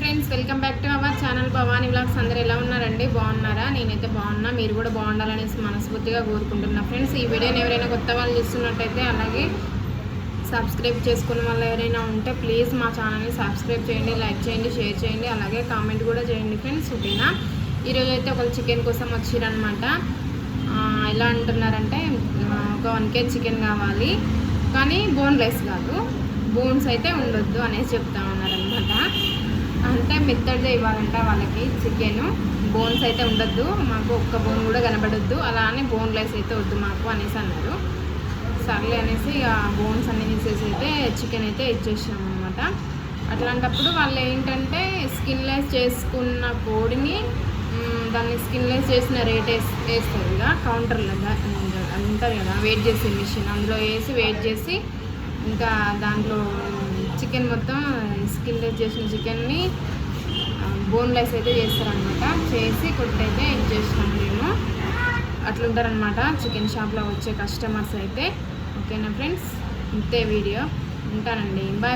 Friends welcome back to our channel Bhavani blogs అందరూ ఎలా ఉన్నారండి? బాగున్నారా? నేనైతే బాగున్నా. మీరు కూడా బాగుండాలనేసి మనస్ఫూర్తిగా కోరుకుంటున్నా. ఫ్రెండ్స్ ఈ వీడియోని ఎవరైనా కొత్త వాళ్ళు చూస్తున్నట్టయితే అలాగే సబ్స్క్రైబ్ చేసుకున్న వాళ్ళు ఎవరైనా ఉంటే ప్లీజ్ మా ఛానల్ని సబ్స్క్రైబ్ చేయండి లైక్ చేయండి షేర్ చేయండి అలాగే కామెంట్ కూడా చేయండి ఫ్రెండ్స్ ఓకేనా ఈరోజు అయితే ఒకళ్ళు చికెన్ కోసం వచ్చిరనమాట ఎలా అంటున్నారంటే ఒక వన్ కేజీ చికెన్ కావాలి. కానీ బోన్లెస్ కాదు. బోన్స్ అయితే ఉండొద్దు అనేసి చెప్తా ఉన్నారనమాట అంటే మెత్తడిదే ఇవ్వాలంట వాళ్ళకి చికెన్. బోన్స్ అయితే ఉండొద్దు. మాకు ఒక్క బోన్ కూడా కనబడొద్దు. అలా అని బోన్లెస్ అయితే వద్దు మాకు అనేసి అన్నారు. సర్లే అనేసి ఆ బోన్స్ అన్ని తీసేసి అయితే చికెన్ అయితే ఇచ్చేసాము అనమాట అట్లాంటప్పుడు వాళ్ళు ఏంటంటే స్కిన్లెస్ చేసుకున్న కోడిని దాన్ని స్కిన్లెస్ చేసిన రేట్ వేసి వేస్తారు కదా కౌంటర్లో ఉంటుంది కదా వెయిట్ చేసే మిషన్. అందులో వేసి వెయిట్ చేసి ఇంకా దాంట్లో చికెన్ మొత్తం స్కిన్లెస్ చేసిన చికెన్ని బోన్లెస్ అయితే చేస్తారనమాట చేసి కొట్టయితే ఇచ్చేసినాం మేము. అట్లుంటారనమాట చికెన్ షాప్లో వచ్చే కస్టమర్స్ అయితే. ఓకేనా ఫ్రెండ్స్? ఇంతే వీడియో. ఉంటానండి. బాయ్.